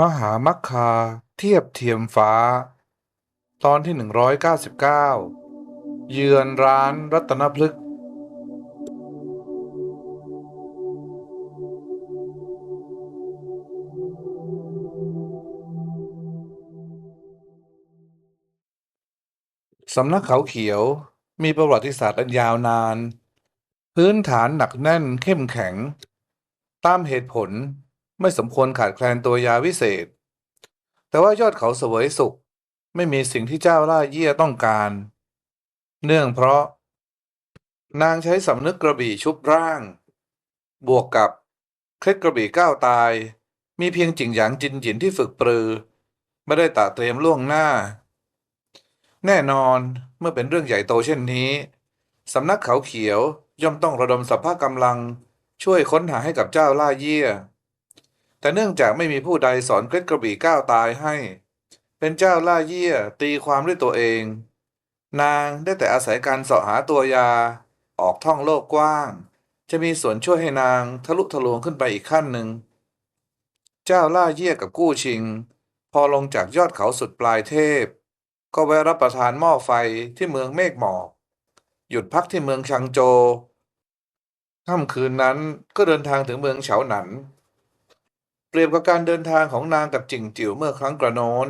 มหามัคคาเทียบเทียมฟ้า ตอนที่หนึ่งร้อยเก้าสิบเก้าเยือนร้านรัตนพฤกษ์สำนักเขาเขียวมีประวัติศาสตร์อันยาวนาน พื้นฐานหนักแน่นเข้มแข็ง ตามเหตุผล ไม่สมควรขาดแคลนตัวยาวิเศษ แต่ว่ายอดเขาเสวยสุข ไม่มีสิ่งที่เจ้าล่าเยี่ยต้องการ เนื่องเพราะ นางใช้สำนึกกระบี่ชุบร่าง บวกกับเคล็ดกระบี่ก้าวตาย มีเพียงจิงหยางจินหยินที่ฝึกปรือ ไม่ได้ตระเตรียมล่วงหน้า แน่นอนเมื่อเป็นเรื่องใหญ่โตเช่นนี้สำนักเขาเขียวย่อมต้องระดมสัพพกำลังช่วยค้นหาให้กับเจ้าล่าเยี่ย แต่เนื่องจากไม่มีผู้ใดสอนเคล็ดกระบี่ก้าวตายให้ เป็นเจ้าล่าเยี่ยตีความด้วยตัวเอง นางได้แต่อาศัยการเสาะหาตัวยา ออกท่องโลกกว้าง จะมีส่วนช่วยให้นางทะลุทะลวงขึ้นไปอีกขั้นหนึ่ง เจ้าล่าเยี่ยกับกู้ชิง พอลงจากยอดเขาสุดปลายเทพ ก็แวะรับประทานหม้อไฟที่เมืองเมฆหมอก หยุดพักที่เมืองชังโจค่ำคืนนั้นก็เดินทางถึงเมืองเฉาหนัน เปรียบกับการเดินทางของนางกับจิงจิ๋วเมื่อครั้งกระโน้น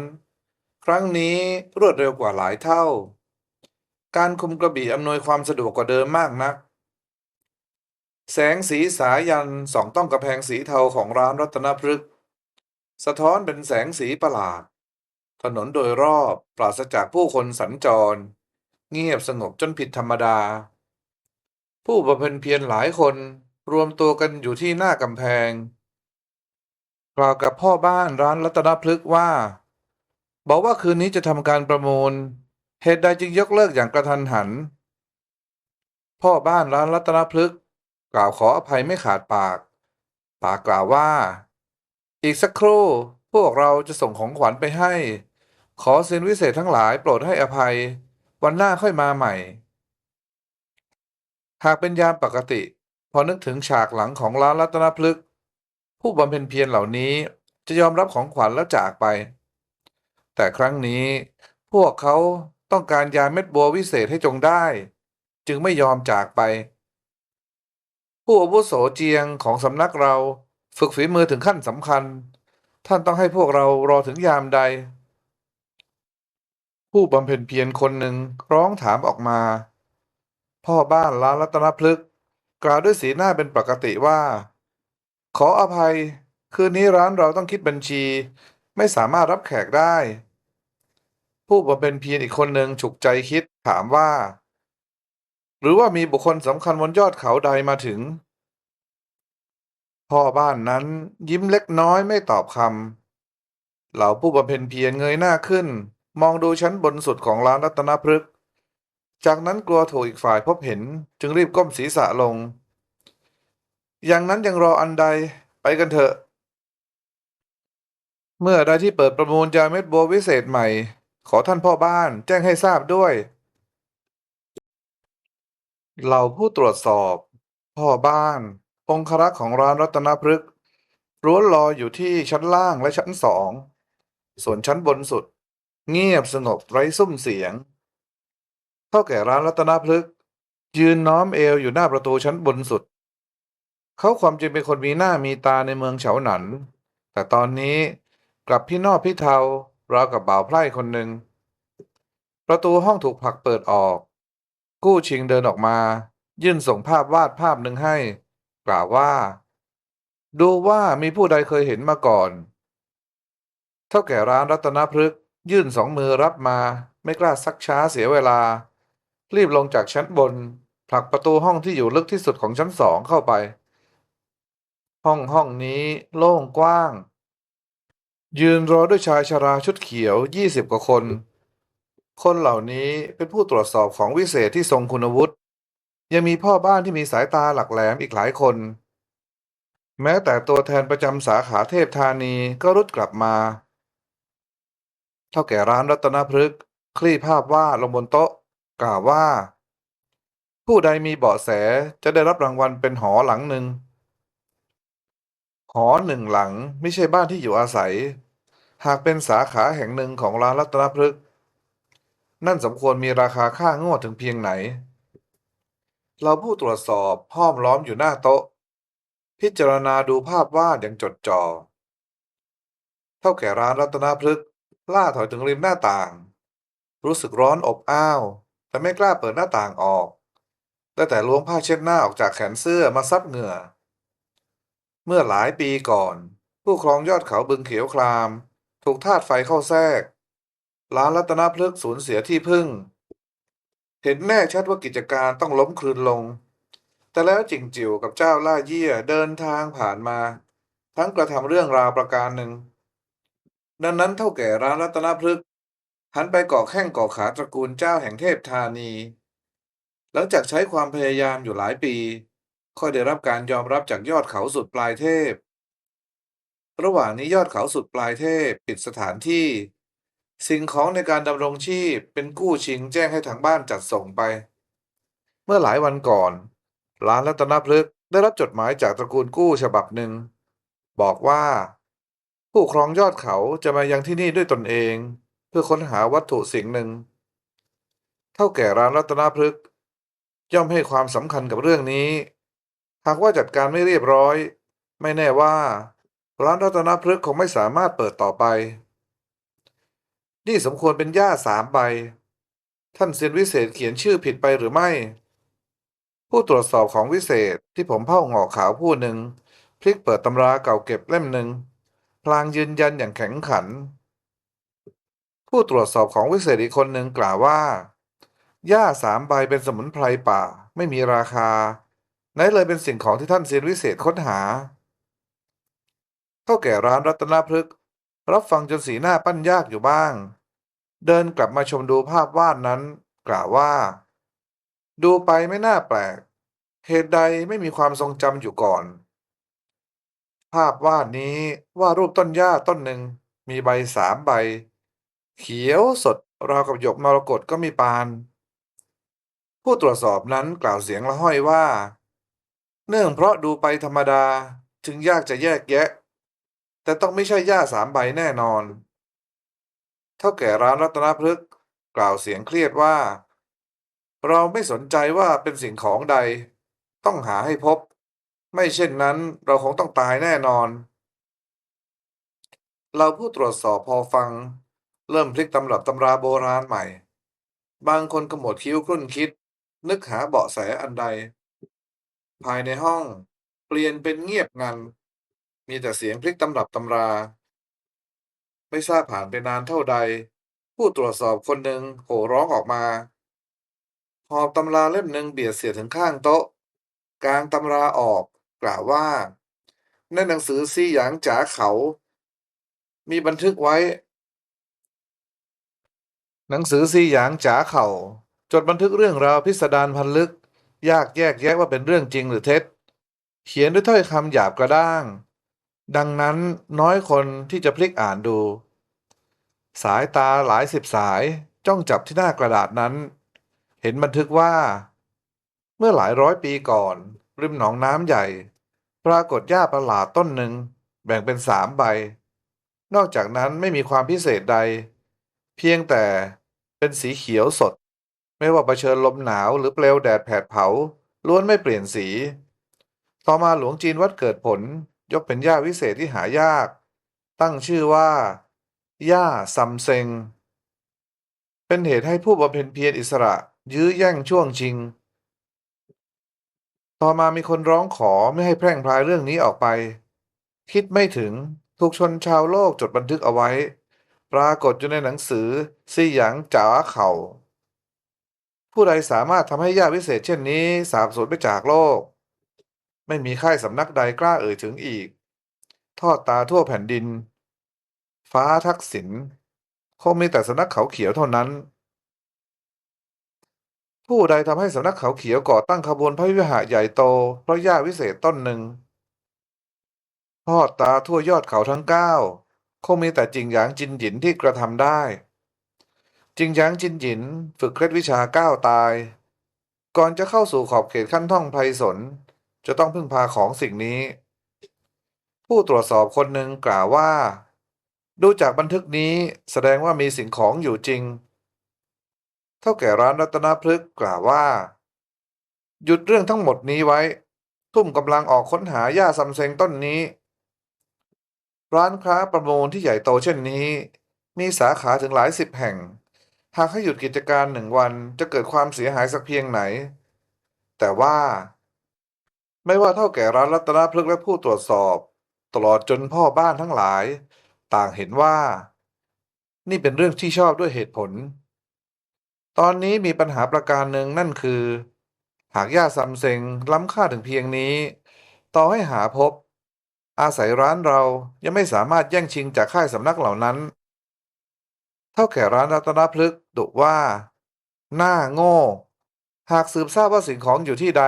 ครั้งนี้รวดเร็วกว่าหลายเท่า การคุมกระบี่อำนวยความสะดวกกว่าเดิมมากนัก แสงสีสายันสองต้องกระแพงสีเทาของร้านรัตนพฤกษ์สะท้อนเป็นแสงสีประหลาด ถนนโดยรอบปราศจากผู้คนสัญจร เงียบสงบจนผิดธรรมดา ผู้บำเพ็ญเพียรหลายคนรวมตัวกันอยู่ที่หน้ากำแพง กล่าวกับพ่อบ้านร้านรัตนพฤกษ์ว่า บอกว่าคืนนี้จะทำการประมูล เหตุใดจึงยกเลิกอย่างกระทันหัน พ่อบ้านร้านรัตนพฤกษ์กล่าวขออภัยไม่ขาดปาก ปากกล่าวว่า อีกสักครู่พวกเราจะส่งของขวัญไปให้ ขอสินวิเศษทั้งหลายโปรดให้อภัย วันหน้าค่อยมาใหม่ หากเป็นยามปกติ พอนึกถึงฉากหลังของร้านรัตนพฤกษ์ ผู้บำเพ็ญเพียรเหล่านี้จะยอมรับของขวัญแล้วจากไป แต่ครั้งนี้พวกเขาต้องการยาเม็ดบัววิเศษให้จงได้ จึงไม่ยอมจากไป ผู้อาวุโสเจียงของสำนักเราฝึกฝีมือถึงขั้นสำคัญ ท่านต้องให้พวกเรารอถึงยามใด ผู้บำเพ็ญเพียรคนหนึ่งร้องถามออกมา พ่อบ้านร้านรัตนพฤกษ์กล่าวด้วยสีหน้าเป็นปกติว่า ขออภัย คืนนี้ร้านเราต้องคิดบัญชี ไม่สามารถรับแขกได้ ผู้บำเพ็ญเพียรอีกคนหนึ่งฉุกใจคิดถามว่า หรือว่ามีบุคคลสำคัญบนยอดเขาใดมาถึง พ่อบ้านนั้นยิ้มเล็กน้อยไม่ตอบคำเหล่าผู้บำเพ็ญเพียรเงยหน้าขึ้น มองดูชั้นบนสุดของร้านรัตนพฤกษ์จากนั้นกลัวถูกอีกฝ่ายพบเห็นจึงรีบก้มศีรษะลง อย่างนั้นยังรออันใดไปกันเถอะ เมื่อใดที่เปิดประมูลยาเม็ดบัววิเศษใหม่ ขอท่านพ่อบ้านแจ้งให้ทราบด้วยเหล่าผู้ตรวจสอบ พ่อบ้าน องครักษ์ของร้านรัตนพฤกษ์ร้วนรออยู่ที่ชั้นล่างและชั้นสอง ส่วนชั้นบนสุด เงียบสงบไร้ซุ้มเสียง เท่าแก่ร้านรัตนพฤกษ์ยืนน้อมเอวอยู่หน้าประตูชั้นบนสุด เขาความจริงเป็นคนมีหน้ามีตาในเมืองเฉาหนัน แต่ตอนนี้กลับพี่นอพี่เทาราวกับบ่าวไพร่คนหนึ่ง ประตูห้องถูกผลักเปิดออก กู้ชิงเดินออกมา ยื่นส่งภาพวาดภาพหนึ่งให้ กล่าวว่า ดูว่ามีผู้ใดเคยเห็นมาก่อน เท่าแก่ร้านรัตนพฤกษ์ยื่นสองมือรับมา ไม่กล้าซักช้าเสียเวลา รีบลงจากชั้นบน ผลักประตูห้องที่อยู่ลึกที่สุดของชั้นสองเข้าไป ห้องห้องนี้โล่งกว้าง ยืนรอด้วยชายชราชุดเขียวยี่สิบกว่าคน คนเหล่านี้เป็นผู้ตรวจสอบของวิเศษที่ทรงคุณวุฒิยังมีพ่อบ้านที่มีสายตาหลักแหลมอีกหลายคน แม้แต่ตัวแทนประจำสาขาเทพธานีก็รุดกลับมาเท่าแก่ร้านรัตนพฤกษ์คลี่ภาพวาดลงบนโต๊ะ กล่าวว่า ผู้ใดมีเบาะแสจะได้รับรางวัลเป็นหอหลังหนึ่ง หอหนึ่งหลังไม่ใช่บ้านที่อยู่อาศัย หากเป็นสาขาแห่งหนึ่งของร้านรัตนพฤกษ์นั่นสมควรมีราคาค่างวดถึงเพียงไหน เราผู้ตรวจสอบห้อมล้อมอยู่หน้าโต๊ะ พิจารณาดูภาพวาดอย่างจดจ่อเท่าแก่ร้านรัตนพฤกษ์ล่าถอยถึงริมหน้าต่าง รู้สึกร้อนอบอ้าว แต่ไม่กล้าเปิดหน้าต่างออก ได้แต่ล้วงผ้าเช็ดหน้าออกจากแขนเสื้อมาซับเหงื่อ เมื่อหลายปีก่อน ผู้ครองยอดเขาบึงเขียวคราม ถูกทาสไฟเข้าแทรก ร้านรัตนพฤกษ์สูญเสียที่พึ่ง เห็นแน่ชัดว่ากิจการต้องล้มคลืนลง แต่แล้วจิงจิ๋วกับเจ้าล่าเยี่ยเดินทางผ่านมา ทั้งกระทำเรื่องราวประการหนึ่ง ดังนั้นเท่าแก่ร้านรัตนพฤกษ์หันไปก่อแข้งก่อขาตระกูลเจ้าแห่งเทพธานี หลังจากใช้ความพยายามอยู่หลายปี ค่อยได้รับการยอมรับจากยอดเขาสุดปลายเทพ ระหว่างนี้ยอดเขาสุดปลายเทพปิดสถานที่ สิ่งของในการดำรงชีพเป็นกู้ชิงแจ้งให้ทางบ้านจัดส่งไป เมื่อหลายวันก่อน ร้านรัตนพฤกษ์ได้รับจดหมายจากตระกูลกู้ฉบับหนึ่ง บอกว่า ผู้ครองยอดเขาจะมายังที่นี่ด้วยตนเอง เพื่อค้นหาวัตถุสิ่งหนึ่ง เท่าแก่ร้านรัตนพฤกษ์ย่อมให้ความสำคัญกับเรื่องนี้ หากว่าจัดการไม่เรียบร้อย ไม่แน่ว่า ร้านรัตนพฤกษ์คงไม่สามารถเปิดต่อไป นี่สมควรเป็นย่าสามใบ ท่านเซียนวิเศษเขียนชื่อผิดไปหรือไม่ ผู้ตรวจสอบของวิเศษที่ผมเผ่าหงอกขาวผู้หนึ่ง พลิกเปิดตำราเก่าเก็บเล่มหนึ่งพลางยืนยันอย่างแข็งขัน ผู้ตรวจสอบของวิเศษอีกคนหนึ่งกล่าวว่าหญ้าสามใบเป็นสมุนไพรป่าไม่มีราคา ไหนเลยเป็นสิ่งของที่ท่านเซียนวิเศษค้นหาเท่าแก่ร้านรัตนพฤกษ์รับฟังจนสีหน้าปั้นยากอยู่บ้าง เดินกลับมาชมดูภาพวาดนั้น กล่าวว่า ดูไปไม่น่าแปลก เหตุใดไม่มีความทรงจำอยู่ก่อน ภาพวาดนี้วาดรูปต้นหญ้าต้นหนึ่ง มีใบสามใบ เขียวสดราวกับหยกมรกตก็มีปาน ผู้ตรวจสอบนั้นกล่าวเสียงละห้อยว่า เนื่องเพราะดูไปธรรมดาจึงยากจะแยกแยะ แต่ต้องไม่ใช่หญ้าสามใบแน่นอน เท่าแก่ร้านรัตนพฤกษ์กล่าวเสียงเครียดว่า เราไม่สนใจว่าเป็นสิ่งของใด ต้องหาให้พบ ไม่เช่นนั้นเราคงต้องตายแน่นอน เราผู้ตรวจสอบพอฟัง เริ่มพลิกตำรับตำราโบราณใหม่ บางคนขมดคิ้วครุ่นคิด นึกหาเบาะแสอันใด ภายในห้อง เปลี่ยนเป็นเงียบงัน มีแต่เสียงพลิกตำรับตำรา ไม่ทราบผ่านไปนานเท่าใด ผู้ตรวจสอบคนหนึ่งโห่ร้องออกมา หอบตำราเล่มหนึ่งเบียดเสียดถึงข้างโต๊ะ กลางตำราออกกล่าวว่า ในหนังสือซีหยางจ๋าเขา มีบันทึกไว้ หนังสือซีหยางจ๋าเขา จดบันทึกเรื่องราวพิสดารพันลึก ยากแยกแยะว่าเป็นเรื่องจริงหรือเท็จ เขียนด้วยถ้อยคำหยาบกระด้าง ดังนั้นน้อยคนที่จะพลิกอ่านดู สายตาหลายสิบสายจ้องจับที่หน้ากระดาษนั้น เห็นบันทึกว่า เมื่อหลายร้อยปีก่อน ริมหนองน้ำใหญ่ ปรากฏหญ้าประหลาดต้นหนึ่ง แบ่งเป็นสามใบ นอกจากนั้นไม่มีความพิเศษใด เพียงแต่เป็นสีเขียวสด ไม่ว่าเผชิญลมหนาวหรือเปลวแดดแผดเผา ล้วนไม่เปลี่ยนสี ต่อมาหลวงจีนวัดเกิดผล ยกเป็นหญ้าวิเศษที่หายาก ตั้งชื่อว่าหญ้าซัมเซง เป็นเหตุให้ผู้บำเพ็ญเพียรอิสระ ยื้อแย่งช่วงชิง ต่อมามีคนร้องขอไม่ให้แพร่งพรายเรื่องนี้ออกไป คิดไม่ถึงถูกชนชาวโลกจดบันทึกเอาไว้ ปรากฏอยู่ในหนังสือซี่หยางจ๋าเข่า ผู้ใดสามารถทำให้ยาวิเศษเช่นนี้สาบสูญไปจากโลก ไม่มีค่ายสำนักใดกล้าเอ่ยถึงอีก ทอดตาทั่วแผ่นดิน ฟ้าทักษิณคงมีแต่สำนักเขาเขียวเท่านั้น ผู้ใดทำให้สำนักเขาเขียวก่อตั้งขบวนพระวิหารใหญ่โตเพราะหญ้าวิเศษต้นหนึ่งทอดตาทั่วยอดเขาทั้งเก้าคงมีแต่จริงหยางจินหยินที่กระทำได้ จิงหยางจินหยินฝึกเคล็ดวิชาก้าวตาย ก่อนจะเข้าสู่ขอบเขตขั้นท่องไพศาลจะต้องพึ่งพาของสิ่งนี้ ผู้ตรวจสอบคนหนึ่งกล่าวว่า ดูจากบันทึกนี้แสดงว่ามีสิ่งของอยู่จริง เท่าแก่ร้านรัตนพฤกษ์กล่าวว่า หยุดเรื่องทั้งหมดนี้ไว้ ทุ่มกำลังออกค้นหาหญ้าซำเซงต้นนี้ ร้านค้าประมูลที่ใหญ่โตเช่นนี้ มีสาขาถึงหลายสิบแห่ง หากให้หยุดกิจการหนึ่งวันจะเกิดความเสียหายสักเพียงไหน แต่ว่า ไม่ว่าเท่าแก่ร้านรัตนพฤกษ์และผู้ตรวจสอบ ตลอดจนพ่อบ้านทั้งหลาย ต่างเห็นว่า นี่เป็นเรื่องที่ชอบด้วยเหตุผล ตอนนี้มีปัญหาประการหนึ่งนั่นคือ หากย่าซัมเซงล้ำค่าถึงเพียงนี้ ต่อให้หาพบ อาศัยร้านเรายังไม่สามารถแย่งชิงจากค่ายสำนักเหล่านั้น เท่าแก่ร้านรัตนพฤกษ์ดุว่า หน้าโง่ หากสืบทราบว่าสิ่งของอยู่ที่ใด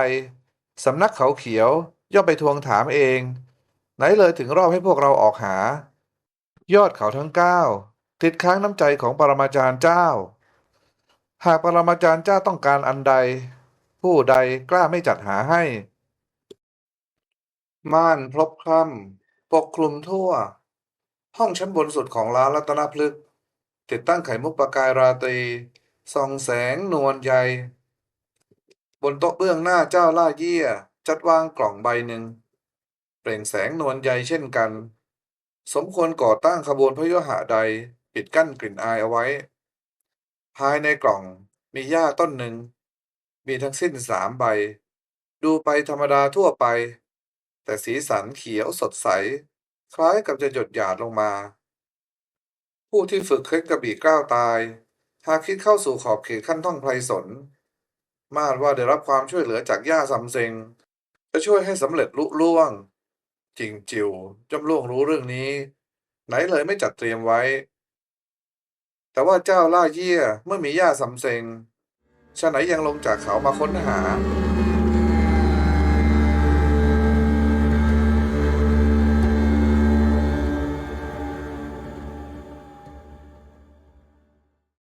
สำนักเขาเขียวย่อมไปทวงถามเอง ไหนเลยถึงรอบให้พวกเราออกหา ยอดเขาทั้งเก้าติดค้างน้ำใจของปรมาจารย์เจ้า หากปรมาจารย์เจ้าต้องการอันใด ผู้ใดกล้าไม่จัดหาให้ ม่านพลบคล่ำปกคลุมทั่ว ห้องชั้นบนสุดของร้านรัตนพฤกษ์ ติดตั้งไข่มุกประกายราตรีส่องแสงนวลใย บนโต๊ะเบื้องหน้าเจ้าล่าเยี่ย จัดวางกล่องใบหนึ่ง เปล่งแสงนวลใยเช่นกัน สมควรก่อตั้งขบวนพยุหะใดปิดกั้นกลิ่นอายเอาไว้ ภายในกล่องมีหญ้าต้นหนึ่ง มีทั้งสิ้นสามใบ ดูไปธรรมดาทั่วไป แต่สีสันเขียวสดใส คล้ายกับจะหยดหยาดลงมา ผู้ที่ฝึกเคล็ดกระบี่ก้าวตาย หากคิดเข้าสู่ขอบเขตขั้นท่องไพรสน มาดว่าได้รับความช่วยเหลือจากย่าซัมเซงจะช่วยให้สำเร็จลุล่วง จริงจิวจำล่วงรู้เรื่องนี้ ไหนเลยไม่จัดเตรียมไว้ แต่ว่าเจ้าล่าเยี่ยเมื่อมีย่าซัมเซงชะไหนยังลงจากเขามาค้นหา